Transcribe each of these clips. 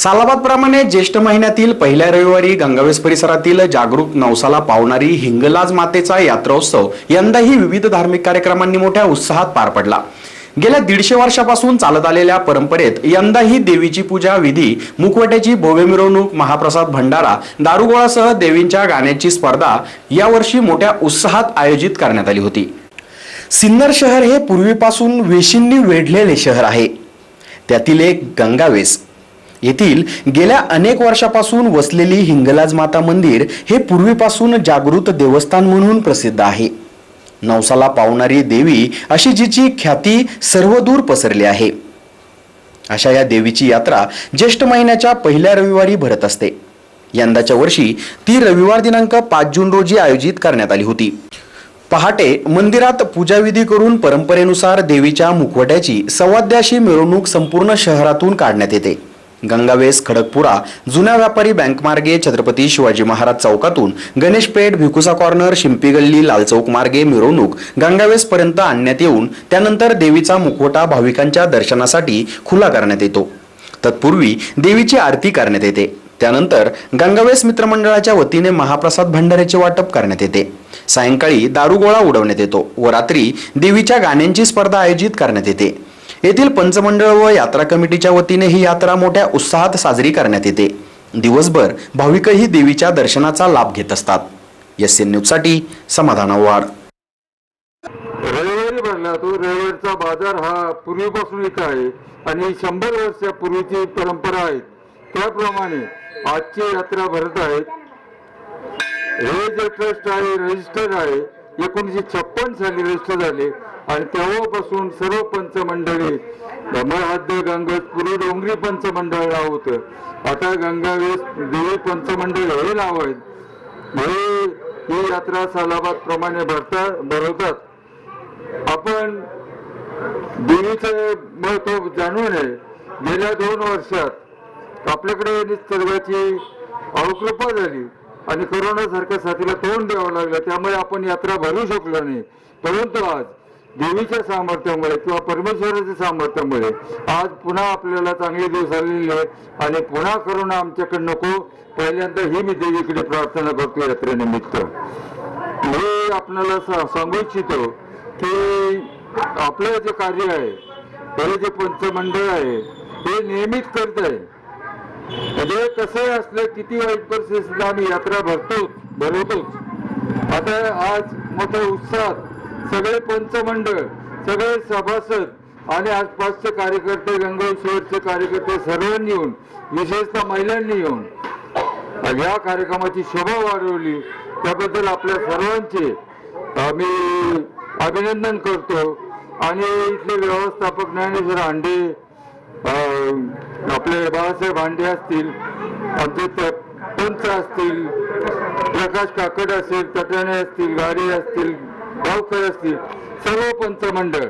सालाबादप्रमाणे ज्येष्ठ महिन्यातील पहिल्या रविवारी गंगावेस परिसरातील जागरूक नवसाला पावणारी हिंगलाज मातेचा यात्रोत्सव यंदाही विविध धार्मिक कार्यक्रमांनी मोठ्या उत्साहात पार पडला. गेल्या दीडशे वर्षापासून चालत आलेल्या परंपरेत यंदाही देवीची पूजा विधी मुखवट्याची भव्य मिरवणूक महाप्रसाद भंडारा दारुगोळासह देवींच्या गाण्याची स्पर्धा यावर्षी मोठ्या उत्साहात आयोजित करण्यात आली होती. सिन्नर शहर हे पूर्वीपासून वेशींनी वेढलेले शहर आहे. त्यातील एक गंगावेस येथील गेल्या अनेक वर्षापासून वसलेली हिंगलाज माता मंदिर हे पूर्वीपासून जागृत देवस्थान म्हणून प्रसिद्ध आहे. नवसाला पावणारी देवी अशी जिची ख्याती सर्वदूर पसरली आहे. अशा या देवीची यात्रा ज्येष्ठ महिन्याच्या पहिल्या रविवारी भरत असते. यंदाच्या वर्षी ती रविवार दिनांक पाच जून रोजी आयोजित करण्यात आली होती. पहाटे मंदिरात पूजाविधी करून परंपरेनुसार देवीच्या मुखवट्याची सवाद्याशी मिरवणूक संपूर्ण शहरातून काढण्यात येते. गंगावेस खडकपुरा जुन्या व्यापारी बँक मार्गे छत्रपती शिवाजी महाराज चौकातून गणेशपेठ भिकुसा कॉर्नर शिंपी गल्ली लाल चौक मार्गे मिरवणूक गंगावेस पर्यंत आणण्यात येऊन त्यानंतर देवीचा मुखवटा भाविकांच्या दर्शनासाठी खुला करण्यात येतो. तत्पूर्वी देवीची आरती करण्यात येते. त्यानंतर गंगावेस मित्रमंडळाच्या वतीने महाप्रसाद भंडाऱ्याचे वाटप करण्यात येते. सायंकाळी दारुगोळा उडवण्यात येतो व रात्री देवीच्या गाण्यांची स्पर्धा आयोजित करण्यात येते. येथील पंचमंडळ व यात्रा कमिटीच्या वतीने ही यात्रा मोठ्या उत्साहात साजरी करण्यात येते. दिवसभर भाविकही देवीच्या दर्शनाचा लाभ घेत असतात. एस एन न्यूजसाठी समाधान वाढ रविवारी भरला तो रविवारचा बाजार हा पूर्वीपासून इथं आहे आणि शंभर वर्षापूर्वीची परंपरा आहे. त्याप्रमाणे आजची यात्रा भरत आहेत. हे जे ट्रस्ट आहे रजिस्टर आहे एकोणीसशे छप्पन साली रजिस्टर झाले. आणि तेव्हापासून सर्व पंचमंडळी मळहद्द गंगत पूर्वी डोंगरी पंचमंडळ नाव होतं आता गंगावेस देवी पंचमंडळ हे नाव आहेत हे म्हणजे ही यात्रा सालाबाद प्रमाणे भरता भरवतात. आपण देवीचं महत्त्व जाणून आहे. गेल्या दोन वर्षात आपल्याकडे निसर्गाची अवकृपा झाली आणि करोना सारख्या साथीला तोंड द्यावं लागलं. त्यामुळे आपण यात्रा भरू शकलो नाही. परंतु आज देवीच्या सामर्थ्यामुळे किंवा परमेश्वराच्या सामर्थ्यामुळे आज पुन्हा आपल्याला चांगले दिवस आलेले आहेत. आणि पुन्हा करोना आमच्याकडे नको. पहिल्यांदा ही मी देवीकडे प्रार्थना करतो यात्रेनिमित्त. हे आपल्याला सांगू इच्छितो की आपलं जे कार्य आहे हे जे पंचमंडळ आहे हे नियमित करत आहे. म्हणजे कसं असलं किती वाईट परिस्थितीत आम्ही यात्रा भरतो भरवतोच. आता आज मोठ्या उत्साहात सगळे पंचमंडळ सगळे सभासद आणि आसपासचे कार्यकर्ते गंगाईश्वरचे कार्यकर्ते सर्वांनी येऊन विशेषतः महिलांनी येऊन या कार्यक्रमाची शोभा वाढवली. त्याबद्दल आपल्या सर्वांचे आम्ही अभिनंदन करतो. आणि इथले व्यवस्थापक ज्ञानेश्वर हांडे अं, आपले बाळासाहेब हांडे असतील आमचे पंच असतील प्रकाश काकड असेल तटाणे असतील गाडी असतील गावकर असतील सर्व पंचमंडळ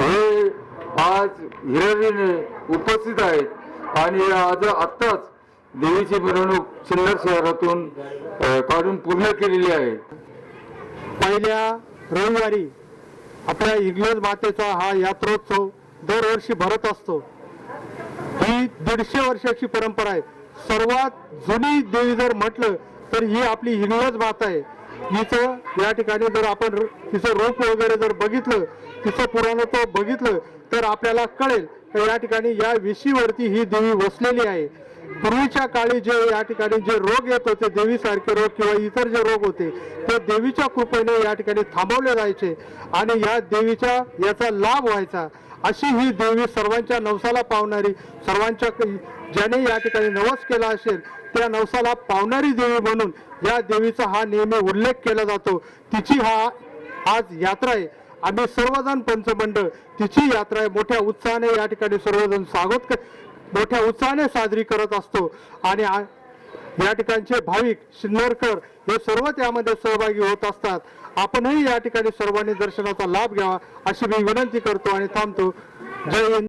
हे आज हिरवीने उपस्थित आहेत. आणि आज आत्ताच देवीची मिरवणूक सिन्नर शहरातून काढून पूर्ण केलेली आहे. पहिल्या रविवारी आपल्या इंग्लंड मातेचा हा यात्रोत्सव दरवर्षी भरत असतो. ही दीडशे वर्षाची परंपरा आहे. सर्वात जुनी देवी जर म्हटलं तर ही आपली इंग्लज माता आहे. हिचं या ठिकाणी जर आपण तिचं रोप वगैरे जर बघितलं तिचं पुराणत्व बघितलं तर आपल्याला कळेल तर या ठिकाणी या विशीवरती ही देवी वसलेली आहे. पूर्वीच्या काळी जे या ठिकाणी जे रोग येत होते देवीसारखे रोग किंवा इतर जे रोग होते ते देवीच्या कृपेने या ठिकाणी थांबवले जायचे आणि या देवीच्या याचा लाभ व्हायचा. अशी ही देवी सर्वांच्या नवसाला पावणारी सर्वांच्या ज्याने या ठिकाणी नवस केला असेल त्या नवसाला पावणारी देवी म्हणून या देवीचा हा नेहमी उल्लेख केला जातो. तिची हा आज यात्रा आहे. आम्ही सर्वजण पंचमंडळ तिची यात्रा आहे. मोठ्या उत्साहाने या ठिकाणी सर्वजण स्वागत मोठ्या उत्साहाने साजरी करत असतो. आणि या ठिकाणचे भाविक सिन्नरकर हे सर्व त्यामध्ये सहभागी होत असतात. आपणही या ठिकाणी सर्वांनी दर्शनाचा लाभ घ्यावा अशी मी विनंती करतो आणि थांबतो. जय हिंद.